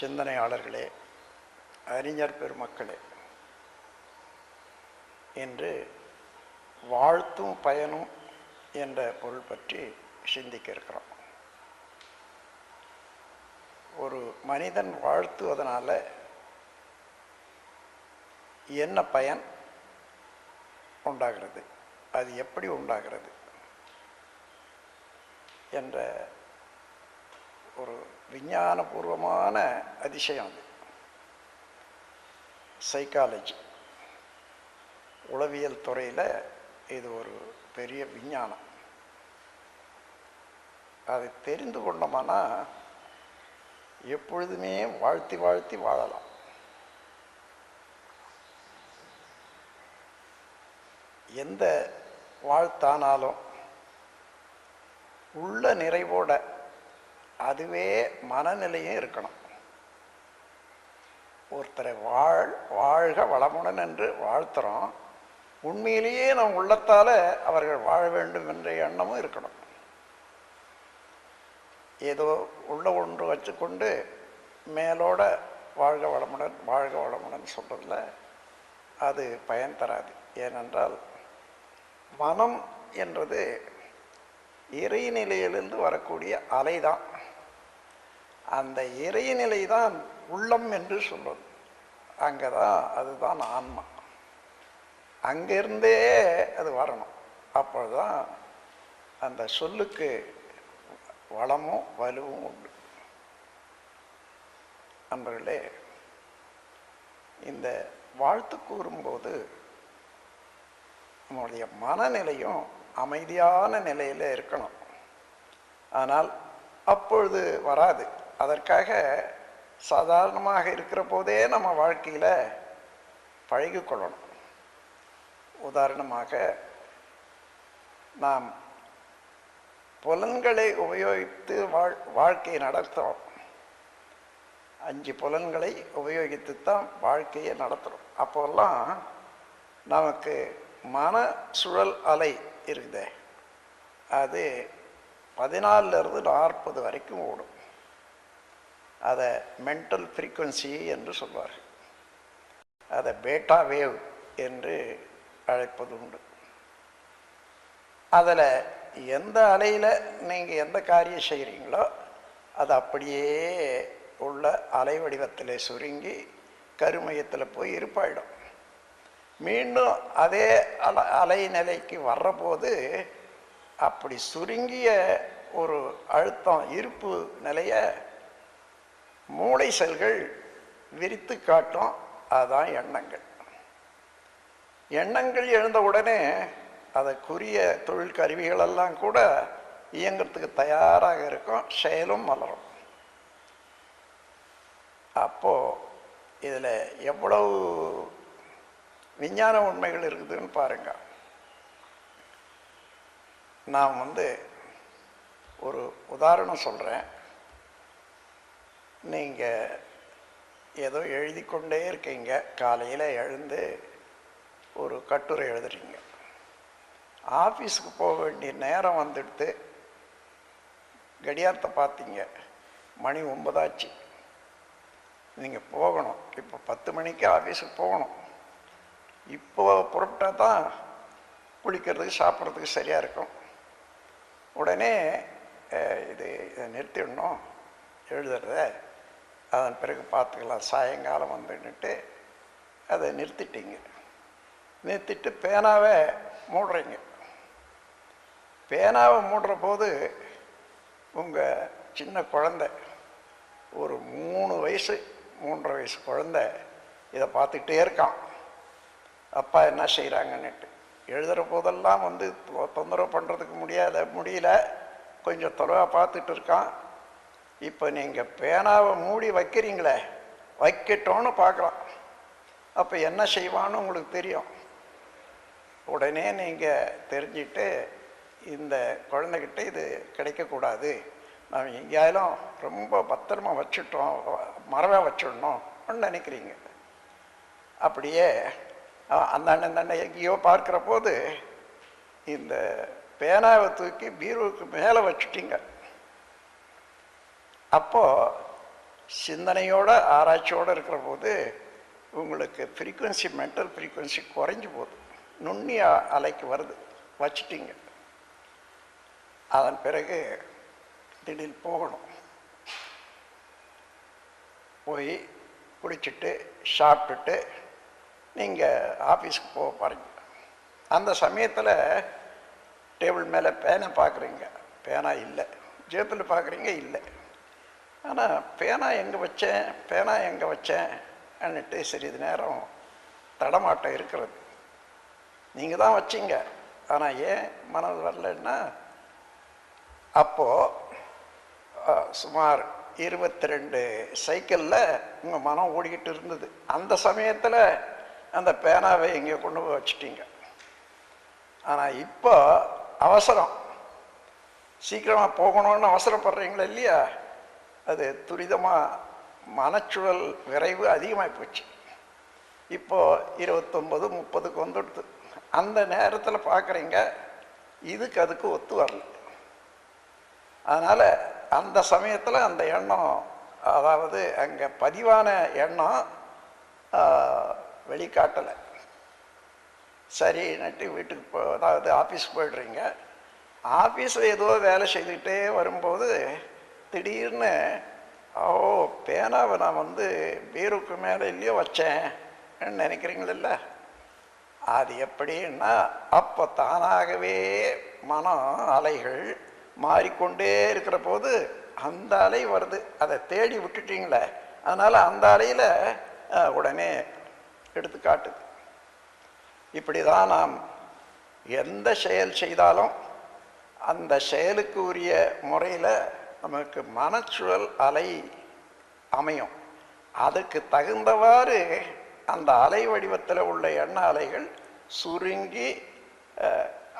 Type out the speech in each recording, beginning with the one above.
சிந்தனையாளர்களே அறிஞர் பெருமக்களே என்று வாழ்த்தும் பயனும் என்ற பொருள் பற்றி சிந்திக்க இருக்கிறோம். ஒரு மனிதன் வாழ்த்துவதனால் என்ன பயன் உண்டாகிறது? அது எப்படி உண்டாகிறது? என்ற ஒரு விஞ்ஞானபூர்வமான அதிசயம் அது. சைக்காலஜி உளவியல் துறையில் இது ஒரு பெரிய விஞ்ஞானம். அதை தெரிந்து கொண்டோம்னா எப்பொழுதுமே வாழ்த்தி வாழ்த்தி வாழலாம். எந்த வாழ்த்தானாலும் உள்ள நிறைவோட அதுவே மனநிலையும் இருக்கணும். ஒருத்தரை வாழ் வாழ்க வளமுடன் என்று வாழ்த்துறோம். உண்மையிலேயே நம் உள்ளத்தால் அவர்கள் வாழ வேண்டும் என்ற எண்ணமும் இருக்கணும். ஏதோ உள்ள ஒன்று வச்சுக்கொண்டு மேலோட வாழ்க வளமுடன் வாழ்க வளமுடன் சொல்கிறதுல அது பயன் தராது. ஏனென்றால் மனம் என்றது இறைநிலையிலிருந்து வரக்கூடிய அலைதான். அந்த இறைநிலை தான் உள்ளம் என்று சொல்வது அங்கே தான் அதுதான் ஆன்மா. அங்கிருந்தே அது வரணும். அப்பொழுதுதான் அந்த சொல்லுக்கு வளமும் வலுவும் உண்டு. அன்பர்களே இந்த வாழ்த்து கூறும்போது நம்முடைய மனநிலையும் அமைதியான நிலையில் இருக்கணும். ஆனால் அப்பொழுது வராது. அதற்காக சாதாரணமாக இருக்கிற போதே நம்ம வாழ்க்கையில் பழகிக்கொள்ளணும் உதாரணமாக நாம் புலன்களை உபயோகித்து வாழ் வாழ்க்கையை நடத்துகிறோம் அஞ்சு புலன்களை உபயோகித்து தான் வாழ்க்கையை நடத்துகிறோம் அப்போல்லாம் நமக்கு மன சுழல் அலை இருக்குதே. அது பதினாலிருந்து நாற்பது வரைக்கும் ஓடும். அதை மென்டல் ஃப்ரீக்குவன்சி என்று சொல்வார் அதை பேட்டா வேவ் என்று அழைப்பது உண்டு. அதில் எந்த அலையில் நீங்கள் எந்த காரியம் செய்கிறீங்களோ அது அப்படியே உள்ள அலை வடிவத்தில் சுருங்கி கருமையத்தில் போய் இருப்பாயிடும். மீண்டும் அதே அலை நிலைக்கு வர்றபோது அப்படி சுருங்கிய ஒரு அழுத்தம் இருப்பு நிலையை மூளை செல்கள் விரித்து காட்டும் அதுதான் எண்ணங்கள். எண்ணங்கள் எழுந்த உடனே அதற்குரிய தொழில் கருவிகளெல்லாம் கூட இயங்கிறதுக்கு தயாராக இருக்கும் செயலும் மலரும் அப்போது இதில் எவ்வளவு விஞ்ஞான உண்மைகள் இருக்குதுன்னு பாருங்க. நான் வந்து ஒரு உதாரணம் சொல்கிறேன் நீங்கள் ஏதோ எழுதி கொண்டே இருக்கீங்க. காலையில் எழுந்து ஒரு கட்டுரை எழுதுறீங்க. ஆஃபீஸுக்கு போக வேண்டிய நேரம் வந்துடுத்து கடியாரத்தை பார்த்தீங்க. மணி ஒன்பதாச்சு. நீங்கள் போகணும். இப்போ பத்து மணிக்கு ஆஃபீஸுக்கு போகணும். இப்போ புறப்பட்டா தான் குளிக்கிறதுக்கு சாப்பிட்றதுக்கு சரியாக இருக்கும். உடனே இது இதை நிறுத்திடணும். எழுதுறத அதன் பிறகு பார்த்துக்கலாம். சாயங்காலம் வந்துன்னுட்டு அதை நிறுத்திட்டீங்க. நிறுத்திட்டு பேனாவை மூடுறீங்க. பேனாவை மூடுற போது உங்கள் சின்ன குழந்த ஒரு மூணு வயசு மூன்றரை வயசு குழந்த இதை பார்த்துக்கிட்டே இருக்கான். அப்பா என்ன செய்கிறாங்கன்னுட்டு எழுதுகிற போதெல்லாம் வந்து தொந்தரவு பண்ணுறதுக்கு முடியாத முடியல. கொஞ்சம் தொலைவாக பார்த்துட்டு இருக்கான். இப்போ நீங்கள் பேனாவை மூடி வைக்கிறீங்களே வைக்கட்டோன்னு பார்க்கலாம். அப்போ என்ன செய்வான்னு உங்களுக்கு தெரியும். உடனே நீங்கள் தெரிஞ்சிட்டு இந்த குழந்தைகிட்ட இது கிடைக்கக்கூடாது. நாம் எங்கேயாலும் ரொம்ப பத்திரமா வச்சுட்டோம் மரவை வச்சிடணும் நினைக்கிறீங்க. அப்படியே அந்த அண்ணன் தண்டை எங்கேயோ பார்க்குற போது இந்த பேனாவை தூக்கி பீரோவுக்கு மேலே வச்சுட்டீங்க. அப்போது சிந்தனையோட ஆராய்ச்சியோடு இருக்கிற போது உங்களுக்கு ஃப்ரீக்குவென்சி மென்டல் ஃப்ரீக்குவென்சி குறைஞ்சு போகுது. நுண்ணிய அலைக்கு வருது. வச்சிட்டிங்க. அதன் பிறகு திடீர் போகணும். போய் குளிச்சுட்டு சாப்பிட்டுட்டு நீங்கள் ஆஃபீஸ்க்கு போக பாருங்க. அந்த சமயத்தில் டேபிள் மேலே பேனை பார்க்குறீங்க பேனா இல்லை. ஜேப்பில் பார்க்குறீங்க இல்லை. ஆனால் பேனா எங்கே வச்சேன்? பேனா எங்கே வச்சேன்? அன்னுட்டு சிறிது நேரம் தடமாட்டம் இருக்கிறது. நீங்கள் தான் வச்சீங்க. ஆனால் ஏன் மனது வரலன்னா அப்போது சுமார் இருபத்தி ரெண்டு சைக்கிளில் உங்கள் மனம் ஓடிக்கிட்டு இருந்தது. அந்த சமயத்தில் அந்த பேனாவை இங்கே கொண்டு போய் வச்சுட்டீங்க. ஆனால் இப்போ அவசரம். சீக்கிரமாக போகணும்னு அவசரப்படுறீங்களா இல்லையா? அது துரிதமாக மனச்சுழல் விரைவு அதிகமாகி போச்சு. இப்போது இருபத்தொம்பது முப்பதுக்கு வந்துடுது. அந்த நேரத்தில் பார்க்குறீங்க இதுக்கு அதுக்கு ஒத்து வரல. அதனால் அந்த சமயத்தில் அந்த எண்ணம் அதாவது அங்கே பதிவான எண்ணம் வெளிக்காட்டலை. சரின்னுட்டு வீட்டுக்கு போ அதாவது ஆஃபீஸ் போயிடுறீங்க. ஆஃபீஸில் ஏதோ வேலை செய்துக்கிட்டே வரும்போது திடீர்னு ஓ பேனாவை நான் வந்து பீருக்கு மேலே இல்லையோ வச்சேன் நினைக்கிறீங்கள அது எப்படின்னா அப்போ தானாகவே மனம் அலைகள் மாறிக்கொண்டே இருக்கிற போது அந்த அலை வருது. அதை தேடி விட்டுட்டீங்களே. அதனால் அந்த அலையில் உடனே எடுத்து காட்டுது இப்படி தான் நாம் எந்த செயல் செய்தாலும் அந்த செயலுக்கு உரிய முறையில் நமக்கு மனச்சுழல் அலை அமையும். அதுக்கு தகுந்தவாறு அந்த அலை வடிவத்தில் உள்ள எண்ண அலைகள் சுருங்கி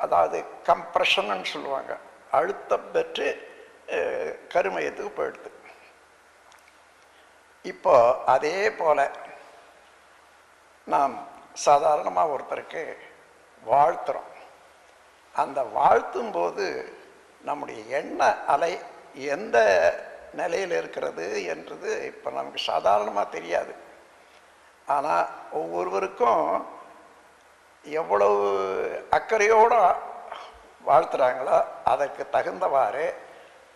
அதாவது கம்ப்ரெஷன்னு சொல்லுவாங்க. அழுத்தம் பெற்று கருமையத்துக்கு போயிடுது. இப்போ அதே போல் நாம் சாதாரணமாக ஒருத்தருக்கு வாழ்த்துறோம். அந்த வாழ்த்தும் போது நம்முடைய எண்ண அலை எந்த நிலையில் இருக்கிறது என்றது இப்போ நமக்கு சாதாரணமாக தெரியாது. ஆனால் ஒவ்வொருவருக்கும் எவ்வளவு அக்கறையோடு வாழ்த்துறாங்களோ அதற்கு தகுந்தவாறு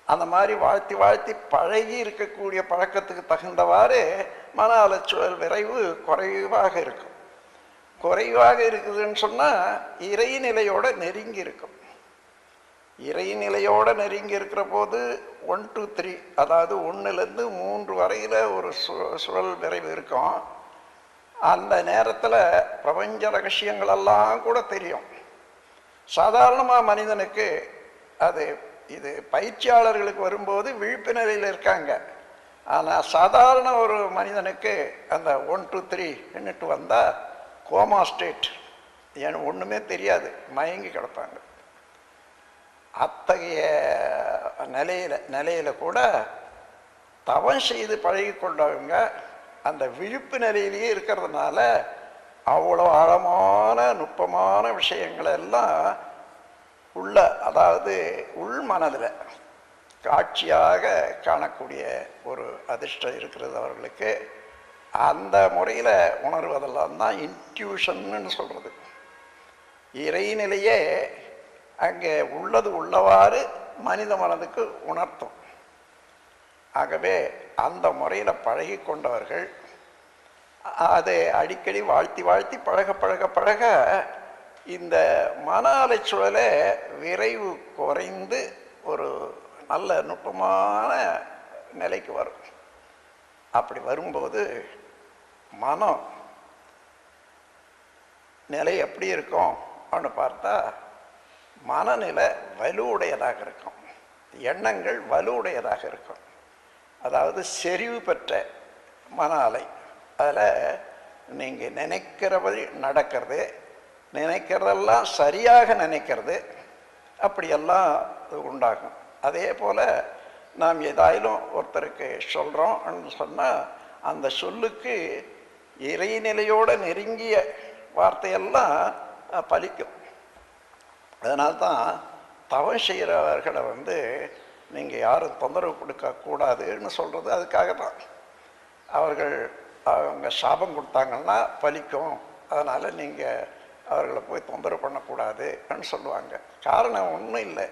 அந்த மாதிரி வாழ்த்தி வாழ்த்தி பழகி இருக்கக்கூடிய பழக்கத்துக்கு தகுந்தவாறு மன அலச்சூழல் விரைவு குறைவாக இருக்கும். குறைவாக இருக்குதுன்னு சொன்னால் இறைநிலையோட நெருங்கி இருக்கும். இறைநிலையோடு நெருங்கி இருக்கிற போது ஒன் டூ த்ரீ அதாவது ஒன்றுலேருந்து மூன்று வரையில் ஒரு சு சுழல் விரைவு இருக்கும். அந்த நேரத்தில் பிரபஞ்ச ரகசியங்களெல்லாம் கூட தெரியும். சாதாரணமாக மனிதனுக்கு அது இது பயிற்சியாளர்களுக்கு வரும்போது விழிப்புணர்வில் இருக்காங்க. ஆனால் சாதாரண ஒரு மனிதனுக்கு அந்த ஒன் டூ த்ரீ என்னட்டு வந்தால் கோமா ஸ்டேட் எனக்கு ஒன்றுமே தெரியாது. மயங்கி கிடப்பாங்க. அத்தகைய நிலையில் நிலையில் கூட தவம் செய்து பழகி கொண்டவங்க அந்த விழிப்பு நிலையிலேயே இருக்கிறதுனால அவ்வளோ ஆழமான நுட்பமான விஷயங்களை எல்லாம் உள்ள அதாவது உள் மனதில் காட்சியாக காணக்கூடிய ஒரு அதிர்ஷ்டம் இருக்கிறது அவர்களுக்கு. அந்த முறையில் உணர்வதெல்லாம் தான் இன்ட்யூஷன்னு சொல்கிறது இறைநிலையே அங்கே உள்ளது உள்ளவாறு மனித மனதுக்கு உணர்த்தும். ஆகவே அந்த முறையில் பழகி கொண்டவர்கள் அதை அடிக்கடி வாழ்த்தி வாழ்த்தி பழக பழக பழக இந்த மன அலைச்சூழலை விரைவு குறைந்து ஒரு நல்ல நுட்பமான நிலைக்கு வரும். அப்படி வரும்போது மனம் நிலை எப்படி இருக்கும் அப்படின்னு பார்த்தா மனநிலை வலுவுடையதாக இருக்கும். எண்ணங்கள் வலுவுடையதாக இருக்கும். அதாவது செறிவு பெற்ற மன அலை அதில் நீங்கள் நினைக்கிறபடி நடக்கிறது நினைக்கிறதெல்லாம் சரியாக நினைக்கிறது அப்படியெல்லாம் உண்டாகும். அதே போல் நாம் ஏதாயிலும் ஒருத்தருக்கு சொல்கிறோம்னு சொன்னால் அந்த சொல்லுக்கு இறைநிலையோடு நெருங்கிய வார்த்தையெல்லாம் பலிக்கும். அதனால்தான் தவம் செய்கிறவர்களை வந்து நீங்கள் யாரும் தொந்தரவு கொடுக்கக்கூடாதுன்னு சொல்கிறது அதுக்காக தான் அவர்கள் அவங்க சாபம் கொடுத்தாங்கன்னா பலிக்கும். அதனால் நீங்கள் அவர்களை போய் தொந்தரவு பண்ணக்கூடாதுன்னு சொல்லுவாங்க. காரணம் ஒன்றும் இல்லை.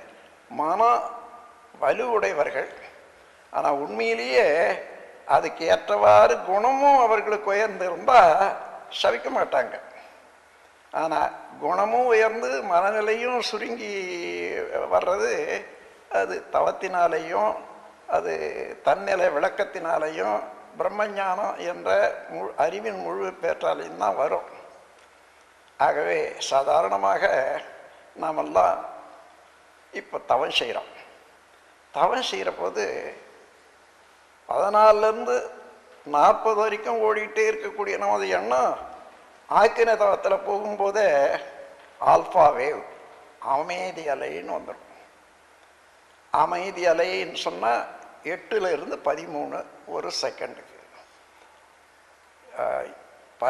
மனம் வலுவுடையவர்கள். ஆனால் உண்மையிலேயே அதுக்கு ஏற்றவாறு குணமும் அவர்களுக்கு உயர்ந்திருந்தால் சவிக்க மாட்டாங்க. ஆனால் குணமும் உயர்ந்து மனநிலையும் சுருங்கி வர்றது அது தவத்தினாலேயும் அது தன்னிலை விளக்கத்தினாலேயும் பிரம்மஞானம் என்ற மு அறிவின் முழு பேற்றாலையும் தான் வரும். ஆகவே சாதாரணமாக நாமெல்லாம் இப்போ தவம் செய்கிறோம் தவம் செய்கிற போது பதினாலிருந்து நாற்பது வரைக்கும் ஓடிக்கிட்டே இருக்கக்கூடிய நமது எண்ணம் ஆக்கின தவத்தில் போகும்போதே ஆல்ஃபா வேவ் அமைதி அலைன்னு வந்துடும் அமைதி அலைன்னு சொன்னால் எட்டுல இருந்து பதிமூணு ஒரு செகண்டுக்கு. அஹ், ப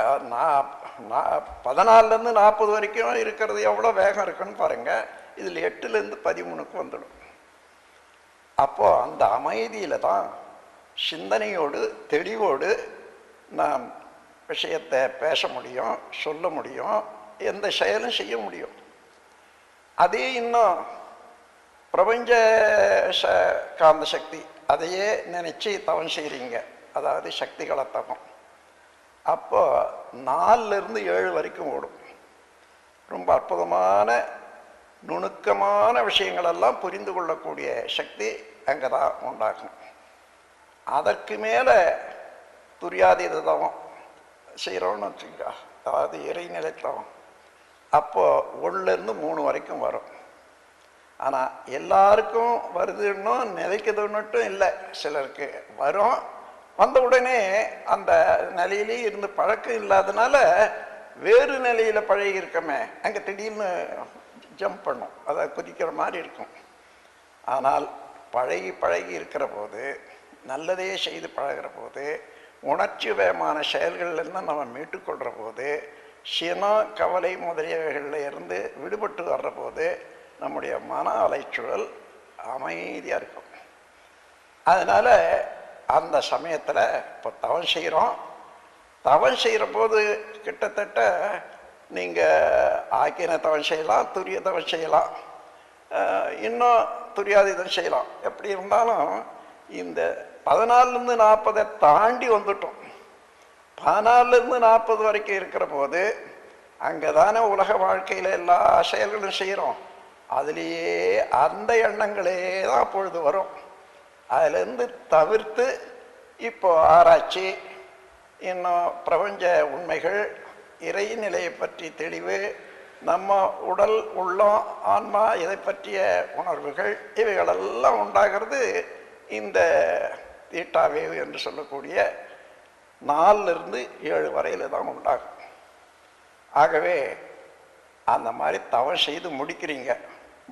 பதினாலுலேருந்து நாற்பது வரைக்கும் இருக்கிறது எவ்வளோ வேகம் இருக்குன்னு பாருங்கள் இதில் எட்டுலேருந்து பதிமூணுக்கு வந்துடும். அப்போது அந்த அமைதியில் தான் சிந்தனையோடு தெளிவோடு நாம் விஷயத்தை பேச முடியும் சொல்ல முடியும் எந்த செயலும் செய்ய முடியும். அதே இன்னும் பிரபஞ்ச ச காந்த சக்தி அதையே நினச்சி தவம் செய்கிறீங்க அதாவது சக்திகளை தவம். அப்போ நாலுலேருந்து ஏழு வரைக்கும் ஓடும். ரொம்ப அற்புதமான நுணுக்கமான விஷயங்களெல்லாம் புரிந்து கொள்ளக்கூடிய சக்தி அங்கே தான் உண்டாகும். அதற்கு மேலே துரியாதீத தவம். செய்கிறோன்னு வச்சுங்க அதாவது இறைநிலை தவம் அப்போது ஒன்றுலேருந்து மூணு வரைக்கும் வரும். ஆனால் எல்லாருக்கும் வருதுன்னும் நிலைக்குதுன்னுட்டும் இல்லை. சிலருக்கு வரும். வந்த உடனே அந்த நிலையிலே இருந்து பழக்கம் இல்லாதனால வேறு நிலையில் பழகி இருக்கமே அங்கே திடீர்னு ஜம்ப் பண்ணும். அதை குதிக்கிற மாதிரி இருக்கும். ஆனால் பழகி பழகி இருக்கிற போது நல்லதே செய்து பழகிற போது உணர்ச்சி வயமான செயல்கள்லேருந்து நம்ம மீட்டுக்கொள்கிற போது சினம் கவலை முதலியவைகளில் இருந்து விடுபட்டு வர்ற போது நம்முடைய மன அலைச்சூழல் அமைதியாக இருக்கும். அதனால் அந்த சமயத்தில் இப்போ தவம் செய்கிறோம் தவம் செய்கிற போது கிட்டத்தட்ட நீங்கள் ஆக்கின தவம் செய்யலாம் துரிய தவம் செய்யலாம். இன்னும் துரியாதீதம் செய்யலாம். எப்படி இருந்தாலும் இந்த பதினாலுலேருந்து நாற்பதை தாண்டி வந்துட்டோம். பதினாலுலேருந்து நாற்பது வரைக்கும் இருக்கிற போது அங்கே தானே உலக வாழ்க்கையில் எல்லா செயல்களும் செய்கிறோம் அதுலேயே அந்த எண்ணங்களே தான் அப்பொழுது வரும். அதிலேருந்து தவிர்த்து இப்போ ஆராய்ச்சி இன்னும் பிரபஞ்ச உண்மைகள் இறைநிலையை பற்றி தெளிவு நம்ம உடல் உள்ளம் ஆன்மா இதை பற்றிய உணர்வுகள் இவைகளெல்லாம் உண்டாகிறது இந்த தீட்டாவேவு என்று சொல்லக்கூடிய நாலிலிருந்து ஏழு வரையில் தான் உண்டாகும். ஆகவே அந்த மாதிரி தவம் செய்து முடிக்கிறீங்க.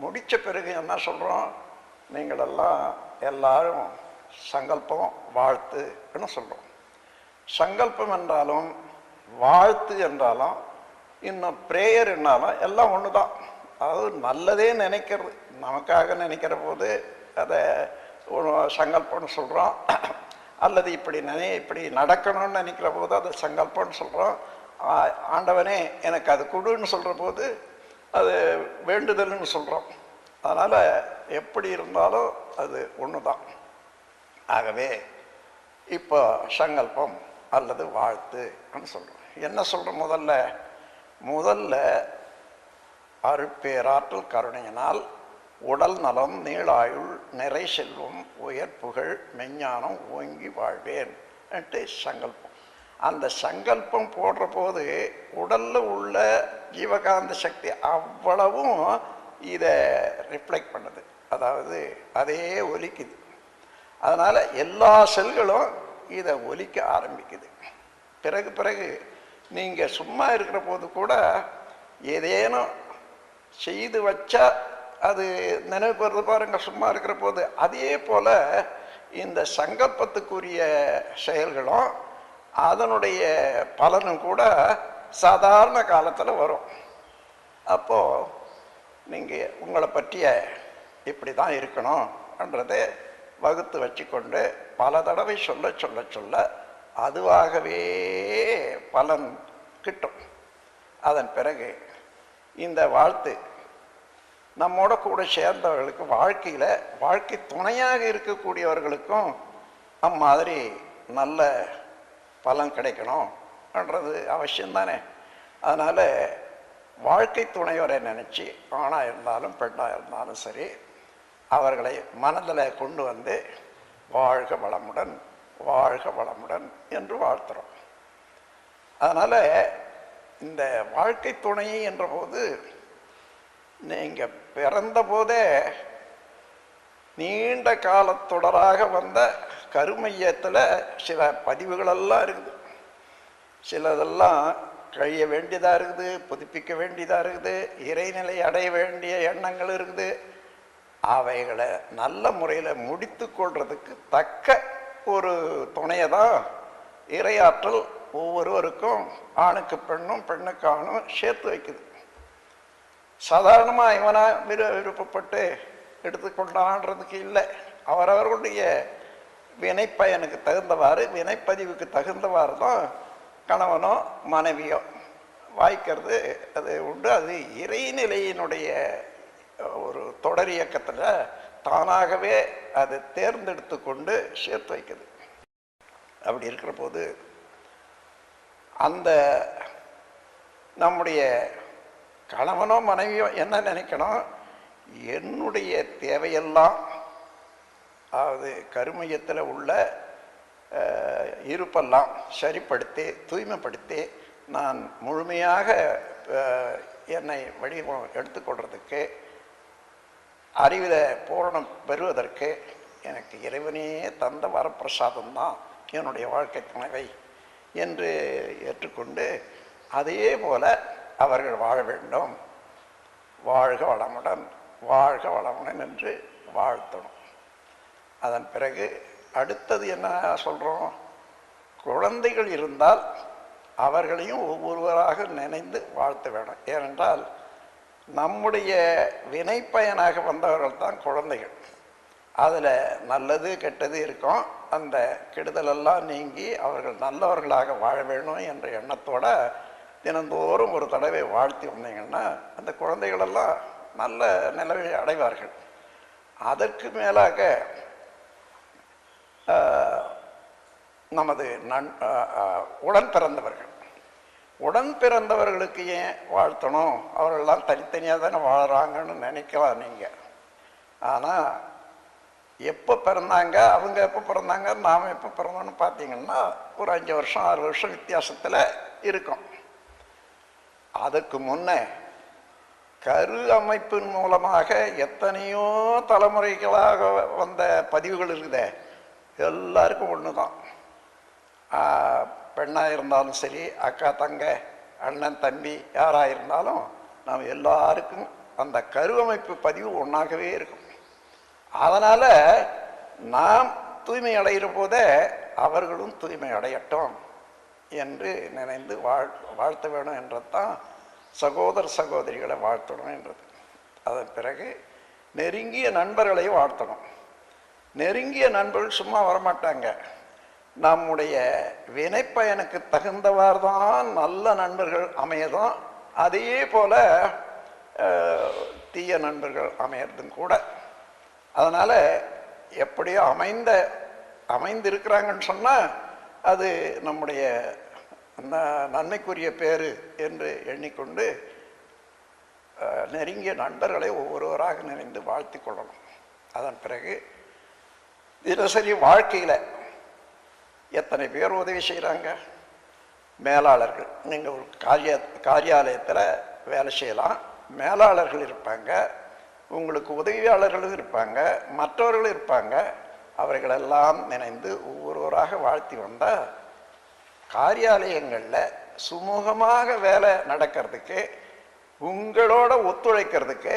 முடித்த பிறகு என்ன சொல்கிறோம் நீங்களெல்லாம் எல்லாரும் சங்கல்பம் வாழ்த்துன்னு சொல்கிறோம் சங்கல்பம் என்றாலும் வாழ்த்து என்றாலும் இன்னும் ப்ரேயர் என்னாலும் எல்லாம் ஒன்று தான் அதாவது நல்லதே நினைக்கிறது. நமக்காக நினைக்கிற போது அதை சங்கல்பம்னு சொல்கிறோம் அல்லது இப்படி நினை இப்படி நடக்கணும்னு நினைக்கிற போது அது சங்கல்பம்னு சொல்கிறோம் ஆண்டவனே எனக்கு அது கொடுன்னு சொல்கிற போது அது வேண்டுதல்னு சொல்கிறோம் அதனால் எப்படி இருந்தாலும் அது ஒன்று தான் ஆகவே இப்போ சங்கல்பம் அல்லது வாழ்த்துன்னு சொல்கிறோம் என்ன சொல்கிறோம் முதல்ல? முதல்ல அருட்பேராற்றல் கருணையினால் உடல் நலம் நீளாயுள் நிறை செல்வம் உயர் புகழ் மெஞ்ஞானம் ஓங்கி வாழ்வேன் சங்கல்பம். அந்த சங்கல்பம் போடுற போது உடலில் உள்ள ஜீவகாந்த சக்தி அவ்வளவும் இதை ரிஃப்ளெக்ட் பண்ணுது. அதாவது அதே ஒலிக்குது. அதனால் எல்லா செல்களும் இதை ஒலிக்க ஆரம்பிக்குது. பிறகு பிறகு நீங்கள் சும்மா இருக்கிற போது கூட ஏதேனும் செய்து வச்சா அது நினைவு பாருங்க சும்மா இருக்கிற போது அதே போல் இந்த சங்கல்பத்துக்குரிய செயல்களும் அதனுடைய பலனும் கூட சாதாரண காலத்தில் வரும். அப்போது நீங்கள் உங்களை பற்றிய இப்படி தான் இருக்கணும்ன்றதை வகுத்து வச்சுக்கொண்டு பல தடவை சொல்ல சொல்ல சொல்ல அதுவாகவே பலன் கிட்டும். அதன் பிறகு இந்த வாழ்த்து நம்மோட கூட சேர்ந்தவர்களுக்கு வாழ்க்கையில் வாழ்க்கை துணையாக இருக்கக்கூடியவர்களுக்கும் அம்மாதிரி நல்ல பலன் கிடைக்கணும்ன்றது அவசியம்தானே. அதனால் வாழ்க்கை துணையோரை நினச்சி ஆணாக இருந்தாலும் பெண்ணாக இருந்தாலும் சரி அவர்களை மனதில் கொண்டு வந்து வாழ்க வளமுடன் வாழ்க வளமுடன் என்று வாழ்த்துறோம். அதனால் இந்த வாழ்க்கை துணை என்ற போது நீங்கள் பிறந்த போதே நீண்ட காலத்தொடராக வந்த கருமையத்தில் சில பதிவுகளெல்லாம் இருக்குது. சிலதெல்லாம் கழிய வேண்டியதாக இருக்குது புதுப்பிக்க வேண்டியதாக இருக்குது இறைநிலை அடைய வேண்டிய எண்ணங்கள் இருக்குது. அவைகளை நல்ல முறையில் முடித்து கொள்றதுக்கு தக்க ஒரு துணையை தான் இறையாற்றல் ஒவ்வொருவருக்கும் ஆணுக்கு பெண்ணும் பெண்ணுக்கு ஆணும் சேர்த்து வைக்குது. சாதாரணமாக இவனா விரு விருப்பப்பட்டு எடுத்துக்கொண்டான்றதுக்கு இல்லை. அவரவர்களுடைய வினைப்பயனுக்கு தகுந்தவாறு வினைப்பதிவுக்கு தகுந்தவாறு தான் கணவனோ மனைவியோ வாய்க்கிறது. அது உண்டு. அது இறைநிலையினுடைய ஒரு தொடர் இயக்கத்தில் தானாகவே அதை தேர்ந்தெடுத்து கொண்டு சேர்த்து வைக்குது. அப்படி இருக்கிற போது அந்த நம்முடைய கணவனோ மனைவியோ என்ன நினைக்கணும்? என்னுடைய தேவையெல்லாம் அதாவது கருமையத்தில் உள்ள இருப்பெல்லாம் சரிப்படுத்தி தூய்மைப்படுத்தி நான் முழுமையாக என்னை வடிவம் எடுத்துக்கொள்றதுக்கு அறிவில் பூரணம் பெறுவதற்கு எனக்கு இறைவனே தந்த வரப்பிரசாதம் தான் என்னுடைய வாழ்க்கை துணைவை என்று ஏற்றுக்கொண்டு அதே போல அவர்கள் வாழ வேண்டும். வாழ்க வளமுடன் வாழ்க வளமுடன் என்று வாழ்த்தணும். அதன் பிறகு அடுத்தது என்ன சொல்கிறோம் குழந்தைகள் இருந்தால் அவர்களையும் ஒவ்வொருவராக நினைந்து வாழ்த்த வேணும் ஏனென்றால் நம்முடைய வினைப்பயனாக வந்தவர்கள் தான் குழந்தைகள். அதில் நல்லது கெட்டது இருக்கும். அந்த கெடுதலெல்லாம் நீங்கி அவர்கள் நல்லவர்களாக வாழ வேணும் என்ற எண்ணத்தோடு தினந்தோறும் ஒரு தடவை வாழ்த்தி வந்தீங்கன்னா அந்த குழந்தைகளெல்லாம் நல்ல நிலவை அடைவார்கள். அதற்கு மேலாக நமது நன் உடன் பிறந்தவர்கள். உடன் பிறந்தவர்களுக்கு ஏன் வாழ்த்தணும்? அவர்கள்லாம் தனித்தனியாக தானே வாழறாங்கன்னு நினைக்கலாம் நீங்கள் ஆனால் எப்போ பிறந்தாங்க? அவங்க எப்போ பிறந்தாங்க? நாம் எப்போ பிறந்தோன்னு பார்த்தீங்கன்னா ஒரு அஞ்சு வருஷம் ஆறு வருஷம் வித்தியாசத்தில் இருக்கும். அதுக்கு முன்னே கரு அமைப்பின் மூலமாக எத்தனையோ தலைமுறைகளாக வந்த பதிவுகள் இருக்குதே. எல்லாருக்கும் ஒன்று தான் பெண்ணாக இருந்தாலும் சரி அக்கா தங்க அண்ணன் தம்பி யாராக இருந்தாலும் நாம் எல்லாருக்கும் அந்த கருவமைப்பு பதிவு ஒன்றாகவே இருக்கும். அதனால் நாம் தூய்மை அடைகிற போதே அவர்களும் தூய்மை அடையட்டும். என்று நினைந்து வாழ் வாழ்த்த வேணும் என்றதுதான் சகோதர சகோதரிகளை வாழ்த்தணும் என்றது. அதன் பிறகு நெருங்கிய நண்பர்களை வாழ்த்தணும். நெருங்கிய நண்பர்கள் சும்மா வரமாட்டாங்க. நம்முடைய வினைப்பயனுக்கு தகுந்தவாறு தான் நல்ல நண்பர்கள் அமையதும் அதே போல் தீய நண்பர்கள் அமையறதும் கூட. அதனால் எப்படியோ அமைந்த அமைந்திருக்கிறாங்கன்னு சொன்னால் அது நம்முடைய ந- நன்மைக்குரிய பேரு என்று எண்ணிக்கொண்டு நெருங்கிய நண்பர்களை ஒவ்வொருவராக நினைந்து வாழ்த்திக் கொள்ளணும். அதன் பிறகு தினசரி வாழ்க்கையில் எத்தனை பேர் உதவி செய்கிறாங்க மேலாளர்கள். நீங்கள் ஒரு காரிய காரியாலயத்தில் வேலை செய்யலாம். மேலாளர்கள் இருப்பாங்க. உங்களுக்கு உதவியாளர்களும் இருப்பாங்க. மற்றவர்களும் இருப்பாங்க. அவர்களெல்லாம் நினைந்து ஒவ்வொருவராக வாழ்த்தி வந்தால் காரியாலயங்களில் சுமூகமாக வேலை நடக்கிறதுக்கு உங்களோட ஒத்துழைக்கிறதுக்கு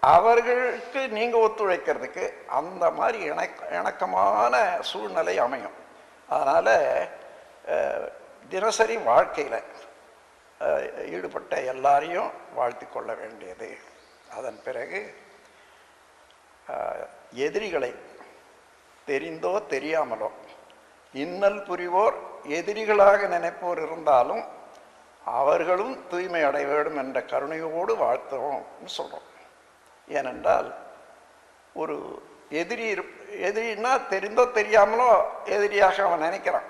அவர்களுக்கு நீங்கள் ஒத்துழைக்கிறதுக்கு அந்த மாதிரி இணக்க இணக்கமான சூழ்நிலை அமையும். அதனால் தினசரி வாழ்க்கையில் ஈடுபட்ட எல்லாரையும் வாழ்த்தி கொள்ள வேண்டியது. அதன் பிறகு எதிரிகளை தெரிந்தோ தெரியாமலோ. இன்னல் புரிவோர் எதிரிகளாக நினைப்போர் இருந்தாலும் அவர்களும் தூய்மை அடைய வேண்டும் என்ற கருணையோடு வாழ்த்துறோம்னு சொல்கிறோம் ஏனென்றால் ஒரு எதிரி எதிரின்னா தெரிந்தோ தெரியாமலோ எதிரியாக அவன் நினைக்கிறான்.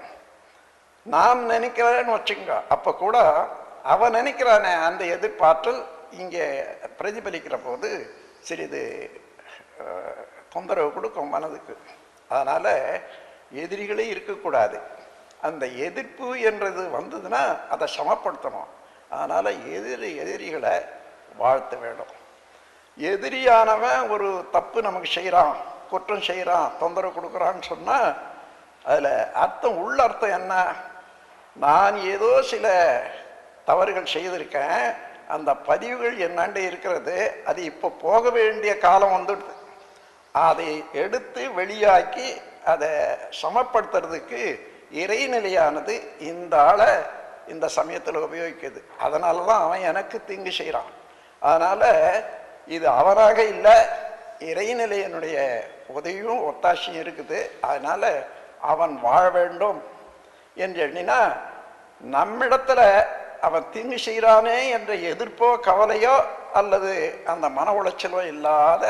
நாம் நினைக்கிறேன்னு வச்சுங்க அப்போ கூட அவன் நினைக்கிறானே அந்த எதிர்பார்த்தல் இங்கே பிரதிபலிக்கிற போது சிறிது தொந்தரவு கொடுக்கும் மனதுக்கு. அதனால் எதிரிகளே இருக்கக்கூடாது. அந்த எதிர்ப்பு என்றது வந்ததுன்னா அதை சமப்படுத்தணும். அதனால் எதிரி எதிரிகளை வாழ்த்த வேண்டும். எதிரியானவன் ஒரு தப்பு நமக்கு செய்கிறான் குற்றம் செய்கிறான் தொந்தரவு கொடுக்குறான்னு சொன்னால் அதில் அர்த்தம் உள்ள அர்த்தம் என்ன? நான் ஏதோ சில தவறுகள் செய்திருக்கேன் அந்த பதிவுகள் என்னாண்டே இருக்கிறது அது இப்போ போக வேண்டிய காலம் வந்துடுது. அதை எடுத்து வெளியாக்கி அதை சமப்படுத்துறதுக்கு இறைநிலையானது இந்த ஆளை இந்த சமயத்தில் உபயோகிக்குது. அதனால தான் அவன் எனக்கு தீங்கு செய்கிறான் அதனால் இது அவராக இல்லை இறைநிலையனுடைய உதவியும் ஒத்தாசையும் இருக்குது. அதனால் அவன் வாழ வேண்டும் என்று எண்ணினா நம்மிடத்துல அவன் தீங்கு செய்கிறானே என்ற எதிர்ப்போ கவலையோ அல்லது அந்த மன உளைச்சலோ இல்லாத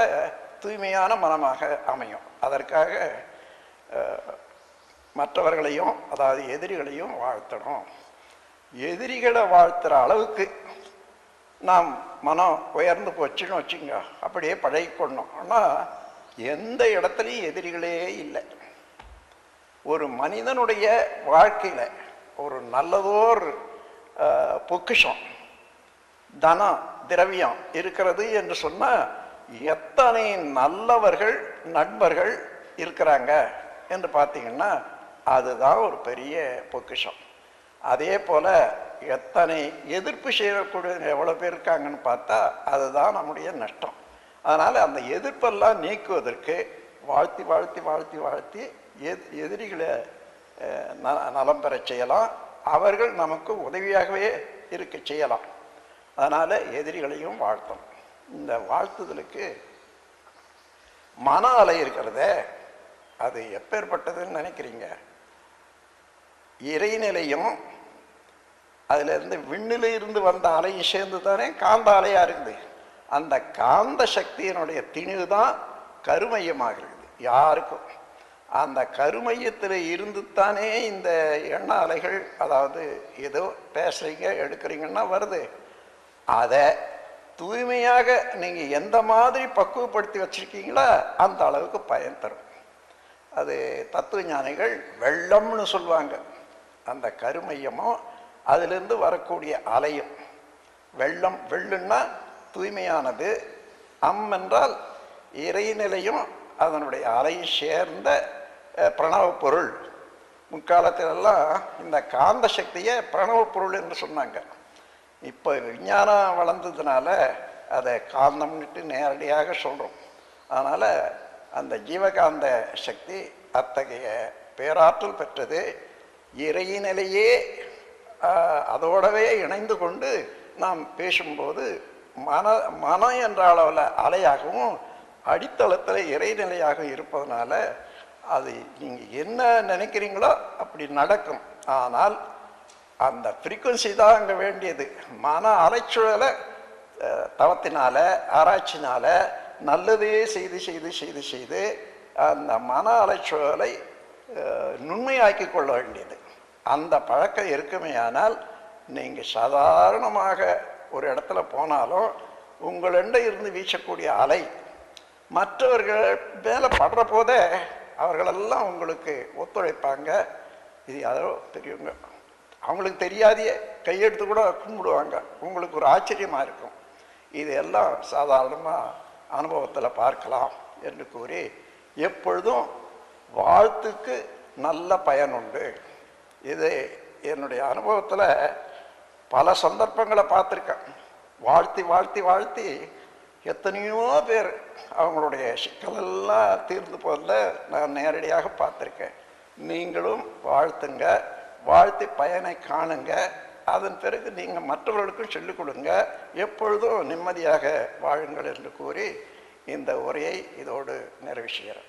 தூய்மையான மனமாக அமையும். அதற்காக மற்றவர்களையும் அதாவது எதிரிகளையும் வாழ்த்தணும். எதிரிகளை வாழ்த்துற அளவுக்கு நாம் மனம் உயர்ந்து போச்சுன்னு வச்சுங்க அப்படியே பழகிக்கொள்ளணும் ஆனால் எந்த இடத்துலையும் எதிரிகளே இல்லை. ஒரு மனிதனுடைய வாழ்க்கையில் ஒரு நல்லதோர் பொக்கிஷம் தனம் திரவியம் இருக்கிறது என்று சொன்னால் எத்தனை நல்லவர்கள் நண்பர்கள் இருக்கிறாங்க என்று பார்த்தீங்கன்னா அதுதான் ஒரு பெரிய பொக்கிஷம். அதே போல் எத்தனை எதிர்ப்பு செய்யக்கூடிய எவ்வளோ பேர் இருக்காங்கன்னு பார்த்தா அதுதான் நம்முடைய நஷ்டம். அதனால் அந்த எதிர்ப்பெல்லாம் நீக்குவதற்கு வாழ்த்தி வாழ்த்தி வாழ்த்தி வாழ்த்தி எத் எதிரிகளை ந- நலம் பெறச் செய்யலாம். அவர்கள் நமக்கு உதவியாகவே இருக்க செய்யலாம். அதனால் எதிரிகளையும் வாழ்த்தணும். இந்த வாழ்த்துதலுக்கு மன அலை இருக்கிறதே அது எப்பேற்பட்டதுன்னு நினைக்கிறீங்க? இறைநிலையும் அதிலிருந்து விண்ணிலிருந்து இருந்து வந்த அலையும் சேர்ந்து தானே காந்த அலையாக இருக்குது? அந்த காந்த சக்தியினுடைய திணிவு தான் கருமையமாக இருக்குது யாருக்கும். அந்த கருமையத்தில் இருந்து தானே இந்த எண்ண அலைகள் அதாவது ஏதோ பேசுறீங்க எடுக்கிறீங்கன்னா வருது. அதை தூய்மையாக நீங்கள் எந்த மாதிரி பக்குவப்படுத்தி வச்சுருக்கீங்களோ அந்த அளவுக்கு பயன் தரும். அது தத்துவ ஞானிகள் வெள்ளம்னு சொல்லுவாங்க. அந்த கருமையமும் அதிலிருந்து வரக்கூடிய அலையும். வெள்ளம் வெள்ளுன்னா தூய்மையானது. அம் என்றால் இறைநிலையும் அதனுடைய அலையும் சேர்ந்த பிரணவ பொருள். முற்காலத்திலெல்லாம் இந்த காந்த சக்தியை பிரணவ பொருள் என்று சொன்னாங்க. இப்போ விஞ்ஞானம் வளர்ந்ததுனால அதை காந்தம்னுட்டு நேரடியாக சொல்கிறோம் அதனால் அந்த ஜீவகாந்த சக்தி அத்தகைய பேராற்றல் பெற்றது இறையினிலேயே அதோடவே இணைந்து கொண்டு நாம் பேசும்போது மன மனம் என்ற அளவில் அலையாகவும் அடித்தளத்தில் இறைநிலையாக இருப்பதனால அது நீங்கள் என்ன நினைக்கிறீங்களோ அப்படி நடக்கும். ஆனால் அந்த ஃப்ரீக்குவன்சி தான் அங்கே வேண்டியது. மன அலைச்சூழலை தவத்தினால ஆராய்ச்சினால நல்லதே செய்து செய்து செய்து செய்து அந்த மன அலைச்சூழலை நுண்மையாக்கி கொள்ள வேண்டியது. அந்த பழக்கம் இருக்குமேயானால் நீங்கள் சாதாரணமாக ஒரு இடத்துல போனாலும் உங்களிட இருந்து வீசக்கூடிய அலை மற்றவர்கள் மேலே படுற போதே அவர்களெல்லாம் உங்களுக்கு ஒத்துழைப்பாங்க. இது யாரோ பெரியவங்க. அவங்களுக்கு தெரியாதையே கையெடுத்து கூட கும்பிடுவாங்க. உங்களுக்கு ஒரு ஆச்சரியமாக இருக்கும். இது எல்லாம் சாதாரணமாக அனுபவத்தில் பார்க்கலாம் என்று கூறி எப்பொழுதும் வாழ்த்துக்கு நல்ல பயன் உண்டு. இது என்னுடைய அனுபவத்தில் பல சந்தர்ப்பங்களை பார்த்துருக்கேன். வாழ்த்தி வாழ்த்தி வாழ்த்தி எத்தனையோ பேர் அவங்களுடைய சிக்கலெல்லாம் தீர்ந்து போதில் நான் நேரடியாக பார்த்துருக்கேன். நீங்களும் வாழ்த்துங்க. வாழ்த்து பயனை காணுங்க. அதன் பிறகு நீங்கள் மற்றவர்களுக்கும் சொல்லிக் கொடுங்க. எப்பொழுதும் நிம்மதியாக வாழுங்கள் என்று கூறி இந்த உரையை இதோடு நிறைவு செய்கிறேன்.